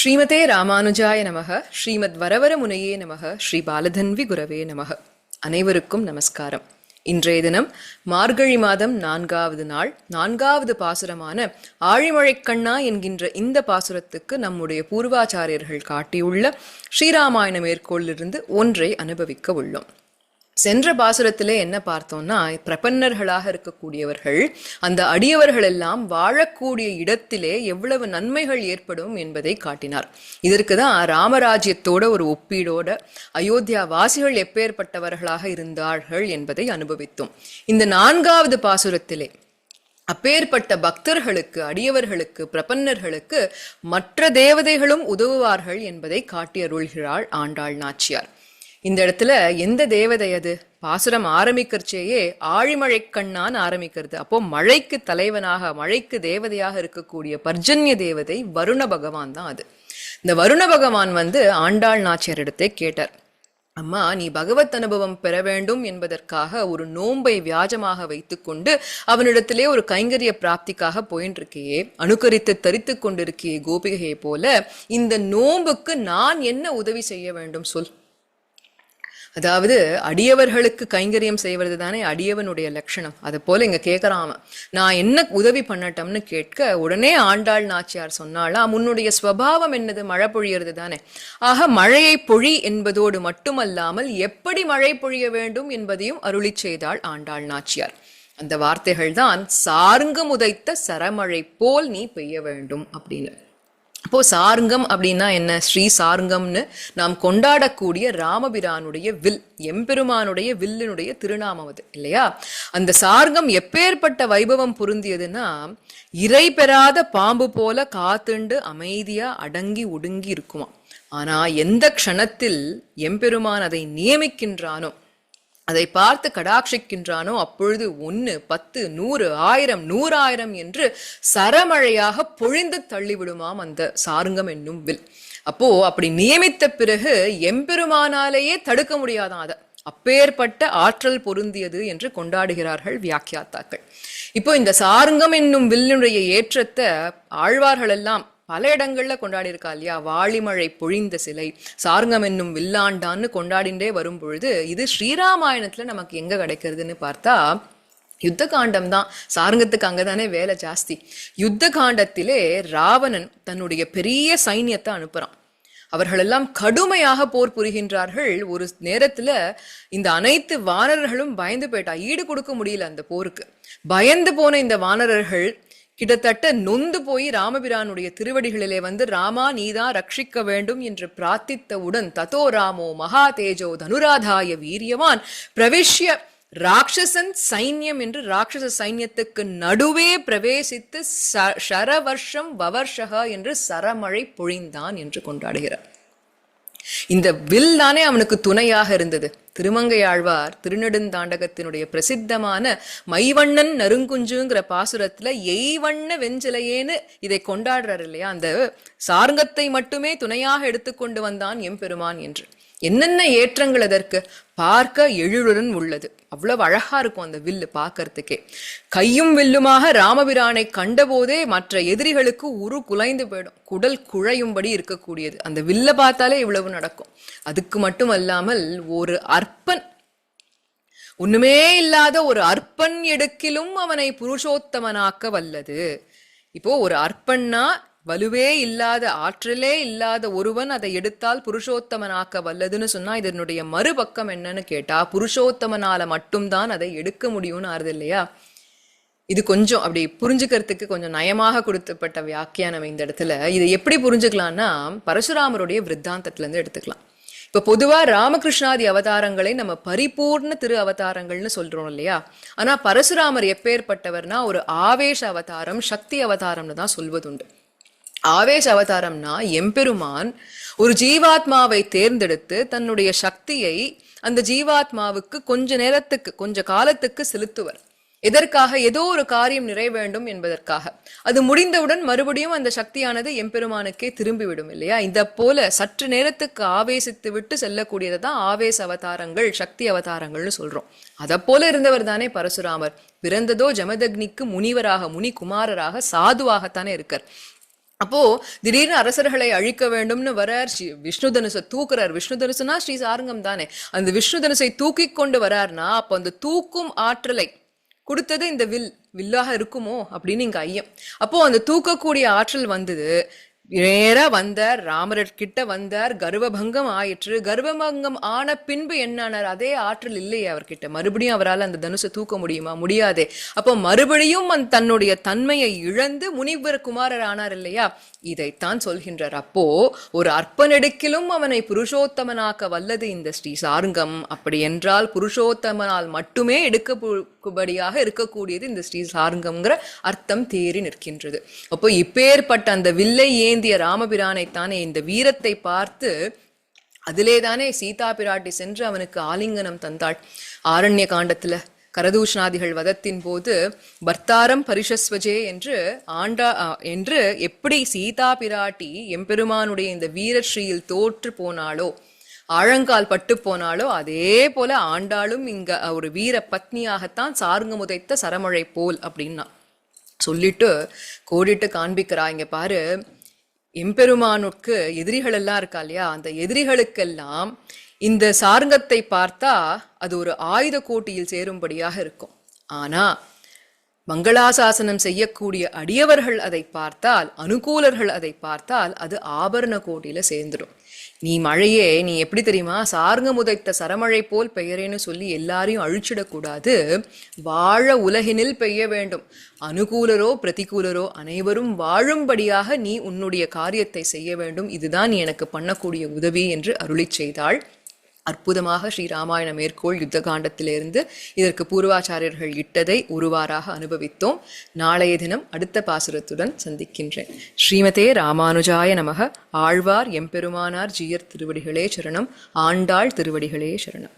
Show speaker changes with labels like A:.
A: ஸ்ரீமதே ராமானுஜாய நமக ஸ்ரீமத் வரவர முனையே நமக ஸ்ரீ பாலதன்வி குரவே நமக. அனைவருக்கும் நமஸ்காரம். இன்றைய தினம் மார்கழி மாதம் நான்காவது நாள் நான்காவது பாசுரமான ஆழிமழைக்கண்ணா என்கின்ற இந்த பாசுரத்துக்கு நம்முடைய பூர்வாச்சாரியர்கள் காட்டியுள்ள ஸ்ரீராமாயண மேற்கோளிலிருந்து ஒன்றை அனுபவிக்க உள்ளோம். சென்ற பாசுரத்திலே என்ன பார்த்தோம்னா பிரபன்னர்களாக இருக்கக்கூடியவர்கள் அந்த அடியவர்கள் எல்லாம் வாழக்கூடிய இடத்திலே எவ்வளவு நன்மைகள் ஏற்படும் என்பதை காட்டினார். இதற்கு தான் ராமராஜ்யத்தோட ஒரு ஒப்பீடோட அயோத்தியா வாசிகள் எப்பேற்பட்டவர்களாக இருந்தார்கள் என்பதை அனுபவித்தோம். இந்த நான்காவது பாசுரத்திலே அப்பேற்பட்ட பக்தர்களுக்கு அடியவர்களுக்கு பிரபன்னர்களுக்கு மற்ற தேவதைகளும் உதவுவார்கள் என்பதை காட்டி அருள்கிறாள் ஆண்டாள் நாச்சியார். இந்த இடத்துல எந்த தேவதை அது? பாசுரம் ஆரம்பிக்கிறச்சேயே ஆழிமழை கண்ணான் ஆரம்பிக்கிறது. அப்போ மழைக்கு தலைவனாக மழைக்கு தேவதையாக இருக்கக்கூடிய பர்ஜன்ய தேவதை வருண பகவான் தான் அது. இந்த வருண பகவான் வந்து ஆண்டாள் நாச்சியாரிடத்தை கேட்டார். அம்மா நீ பகவத் அனுபவம் பெற வேண்டும் என்பதற்காக ஒரு நோன்பை வியாஜமாக வைத்துக்கொண்டு அவனிடத்திலே ஒரு கைங்கரிய பிராப்திக்காக போயின்னு இருக்கியே அனுகரித்து தரித்து கொண்டிருக்கியே கோபிகையை போல இந்த நோம்புக்கு நான் என்ன உதவி செய்ய வேண்டும் சொல். அதாவது அடியவர்களுக்கு கைங்கரியம் செய்வது தானே அடியவனுடைய லட்சணம். அது போல இங்க கேட்கறாம நான் என்ன உதவி பண்ணட்டம்னு கேட்க உடனே ஆண்டாள் நாச்சியார் சொன்னாளா முன்னுடைய ஸ்வபாவம் என்னது? மழை பொழியறது தானே. ஆக மழையை பொழி என்பதோடு மட்டுமல்லாமல் எப்படி மழை பொழிய வேண்டும் என்பதையும் அருளி செய்தாள் ஆண்டாள் நாச்சியார். அந்த வார்த்தைகள் தான் சார்ங்கு முதைத்த சரமழை போல் நீ பெய்ய வேண்டும் அப்படின்னு. இப்போ சாருங்கம் அப்படின்னா என்ன? ஸ்ரீ சாருங்கம்னு நாம் கொண்டாடக்கூடிய ராமபிரானுடைய வில் எம்பெருமானுடைய வில்லினுடைய திருநாமம் அது இல்லையா? அந்த சார்கம் எப்பேற்பட்ட வைபவம் பொருந்தியதுன்னா இறை பெறாத பாம்பு போல காத்துண்டு அமைதியா அடங்கி ஒடுங்கி இருக்குமா ஆனா எந்த க்ஷணத்தில் எம்பெருமான் அதை நியமிக்கின்றானோ அதை பார்த்து கடாட்சிக்கின்றானோ அப்பொழுது ஒன்னு பத்து நூறு ஆயிரம் நூறாயிரம் என்று சரமழையாக பொழிந்து தள்ளிவிடுமாம் அந்த சாருங்கம் என்னும் வில். அப்போ அப்படி நியமித்த பிறகு எம்பெருமானாலேயே தடுக்க முடியாதான் அதை. அப்பேற்பட்ட ஆற்றல் பொருந்தியது என்று கொண்டாடுகிறார்கள் வியாக்கியாத்தாக்கள். இப்போ இந்த சாருங்கம் என்னும் வில்லினுடைய ஏற்றத்தை ஆழ்வார்கள் எல்லாம் பல இடங்கள்ல கொண்டாடி இருக்கா இல்லையா? வாளிமழை பொழிந்த சிலை சாருங்கம் என்னும் வில்லாண்டான்னு கொண்டாடிண்டே வரும் பொழுது இது ஸ்ரீராமாயணத்துல நமக்கு எங்க கிடைக்கிறதுன்னு பார்த்தா யுத்த காண்டம் தான். சாருங்கத்துக்கு அங்கதானே வேலை ஜாஸ்தி. யுத்த காண்டத்திலே ராவணன் தன்னுடைய பெரிய சைன்யத்தை அனுப்புகிறான் அவர்களெல்லாம் கடுமையாக போர் புரிகின்றார்கள். ஒரு நேரத்துல இந்த அனைத்து வானரர்களும் பயந்து போயிட்டா. ஈடு கொடுக்க முடியல அந்த போருக்கு. பயந்து போன இந்த வானரர்கள் கிட்டத்தட்ட நொந்து போய் ராமபிரானுடைய திருவடிகளிலே வந்து ராமா நீதான் ரட்சிக்க வேண்டும் என்று பிரார்த்தித்தவுடன் ததோ ராமோ மகா தேஜோ தனுராதாய வீரியவான் பிரவிஷ்ய ராட்சசன் சைன்யம் என்று ராட்சச சைன்யத்துக்கு நடுவே பிரவேசித்து ஷரவர்ஷம் வவர்ஷக என்று சரமழை பொழிந்தான் என்று கொண்டாடுகிறார். இந்த வில் தானே அவனுக்கு துணையாக இருந்தது. திருமங்கையாழ்வார் திருநெடுந்தாண்டகத்தினுடைய பிரசித்தமான மைவண்ணன் நறுங்குஞ்சுங்கிற பாசுரத்துல எய்வண்ண வெஞ்சிலையேன்னு இதை கொண்டாடுறாரு இல்லையா? அந்த சார்ங்கத்தை மட்டுமே துணையாக எடுத்துக்கொண்டு வந்தான் எம்பெருமான் என்று. என்னென்ன ஏற்றங்கள் அதற்கு? பார்க்க எழிலுடன் உள்ளது. அவ்வளவு அழகா இருக்கும் அந்த வில்லு பார்க்கறதுக்கே. கையும் வில்லுமாக ராமபிரானை கண்டபோதே மற்ற எதிரிகளுக்கு உரு குலைந்து போயிடும். குடல் குழையும்படி இருக்கக்கூடியது. அந்த வில்ல பார்த்தாலே இவ்வளவு நடக்கும். அதுக்கு மட்டும் அல்லாமல் ஒரு அற்பன் ஒண்ணுமே இல்லாத ஒரு அற்பன் எடுக்கிலும் அவனை புருஷோத்தமனாக்க வல்லது. இப்போ ஒரு அற்பன்னா வலுவே இல்லாத ஆற்றலே இல்லாத ஒருவன் அதை எடுத்தால் புருஷோத்தமனாக்க வல்லதுன்னு சொன்னா இதனுடைய மறுபக்கம் என்னன்னு கேட்டா புருஷோத்தமனால மட்டும்தான் அதை எடுக்க முடியும்னு ஆறுது இல்லையா? இது கொஞ்சம் அப்படி புரிஞ்சுக்கிறதுக்கு கொஞ்சம் நயமாக கொடுத்தப்பட்ட வியாக்கியானம் இந்த இடத்துல. இதை எப்படி புரிஞ்சுக்கலாம்னா பரசுராமருடைய விருத்தாந்தத்துல இருந்து எடுத்துக்கலாம். இப்ப பொதுவா ராமகிருஷ்ணாதி அவதாரங்களை நம்ம பரிபூர்ண திரு அவதாரங்கள்னு சொல்றோம் இல்லையா? ஆனா பரசுராமர் எப்பேற்பட்டவர்னா ஒரு ஆவேச அவதாரம் சக்தி அவதாரம்னு தான் சொல்வதுண்டு. ஆவேச அவதாரம்னா எம்பெருமான் ஒரு ஜீவாத்மாவை தேர்ந்தெடுத்து தன்னுடைய சக்தியை அந்த ஜீவாத்மாவுக்கு கொஞ்ச நேரத்துக்கு கொஞ்ச காலத்துக்கு செலுத்துவர். எதற்காக? ஏதோ ஒரு காரியம் நிறைவேண்டும் என்பதற்காக. அது முடிந்தவுடன் மறுபடியும் அந்த சக்தியானது எம்பெருமானுக்கே திரும்பிவிடும் இல்லையா? இந்த போல சற்று நேரத்துக்கு ஆவேசித்து விட்டு செல்லக்கூடியதை தான் ஆவேச அவதாரங்கள் சக்தி அவதாரங்கள்னு சொல்றோம். அதை போல இருந்தவர் தானே பரசுராமர். பிறந்ததோ ஜமதக்னிக்கு முனிவராக முனி குமாரராக சாதுவாகத்தானே இருக்கார். அப்போ திடீர்னு அரசர்களை அழிக்க வேண்டும்னு வரார் ஸ்ரீ விஷ்ணு தனுசை தூக்குறார். விஷ்ணு தனுசுனா ஸ்ரீ சாரங்கம் தானே. அந்த விஷ்ணு தனுசை தூக்கி கொண்டு வரார்னா அப்போ அந்த தூக்கும் ஆற்றலை கொடுத்தது இந்த வில் வில்லாக இருக்குமோ அப்படின்னு இங்க ஐயம். அப்போ அந்த தூக்கக்கூடிய ஆற்றல் வந்தது. நேரா வந்தார் ராமரர் கிட்ட வந்தார் கர்வபங்கம் ஆயிற்று. கர்வபங்கம் ஆன பின்பு என்னானார்? அதே ஆற்றல் இல்லையே அவர்கிட்ட. மறுபடியும் அவரால் அந்த தனுசை தூக்க முடியுமா? முடியாதே. அப்போ மறுபடியும் அந் தன்னுடைய தன்மையை இழந்து முனிவர் குமாரர் ஆனார் இல்லையா? இதைத்தான் சொல்கின்றார். அப்போ ஒரு அற்பனெடுக்கிலும் அவனை புருஷோத்தமனாக்க வல்லது இந்த ஸ்ரீ சாருங்கம். அப்படி என்றால் புருஷோத்தமனால் மட்டுமே எடுக்க எடுக்கபடியாக இருக்கக்கூடியது இந்த ஸ்ரீ சாருங்கம்ங்கிற அர்த்தம் தேறி நிற்கின்றது. அப்போ இப்பேற்பட்ட அந்த வில்லை ஏந்திய ராமபிரானைத்தானே இந்த வீரத்தை பார்த்து அதிலே தானே சீதா பிராட்டி சென்று அவனுக்கு ஆலிங்கனம் தந்தாள். ஆரண்ய காண்டத்துல கரதூஷ்ணாதிகள் வதத்தின் போது பர்த்தாரம் பரிஷஸ்வஜே என்று ஆண்டா ஆ, என்று எப்படி சீதா பிராட்டி எம்பெருமானுடைய இந்த வீரஸ்ரீயில் தோற்று போனாளோ ஆழங்கால் பட்டு போனாலோ அதே போல ஆண்டாளும் இங்க ஒரு வீர பத்னியாகத்தான் சார்ங்க உதைத்த சரமழை போல் அப்படின்னா. சொல்லிட்டு கோடிட்டு காண்பிக்கிறா இங்க பாரு. எம்பெருமானுக்கு எதிரிகள் எல்லாம் இருக்கா இல்லையா? அந்த எதிரிகளுக்கெல்லாம் இந்த சார்ங்கத்தை பார்த்தா அது ஒரு ஆயுத கோட்டியில் சேரும்படியாக இருக்கும். ஆனா மங்களாசாசனம் செய்யக்கூடிய அடியவர்கள் அதை பார்த்தால் அனுகூலர்கள் அதை பார்த்தால் அது ஆபரண கோட்டியில சேர்ந்துடும். நீ மழையே நீ எப்படி தெரியுமா? சார்ங்க முதைத்த சரமழை போல் பெயரேன்னு சொல்லி எல்லாரையும் அழிச்சிடக்கூடாது வாழ உலகினில் பெய்ய வேண்டும். அனுகூலரோ பிரதிகூலரோ அனைவரும் வாழும்படியாக நீ உன்னுடைய காரியத்தை செய்ய வேண்டும். இதுதான் எனக்கு பண்ணக்கூடிய உதவி என்று அருளி செய்தாள் அற்புதமாக ஸ்ரீராமாயண மேற்கோள் யுத்த காண்டத்திலிருந்து இதற்கு பூர்வாச்சாரியர்கள் இட்டதை ஒருவாராக அனுபவித்தோம். நாளைய தினம் அடுத்த பாசுரத்துடன் சந்திக்கின்றேன். ஸ்ரீமதே ராமானுஜாய நமக. ஆழ்வார் எம்பெருமானார் ஜீயர் திருவடிகளே சரணம். ஆண்டாள் திருவடிகளே சரணம்.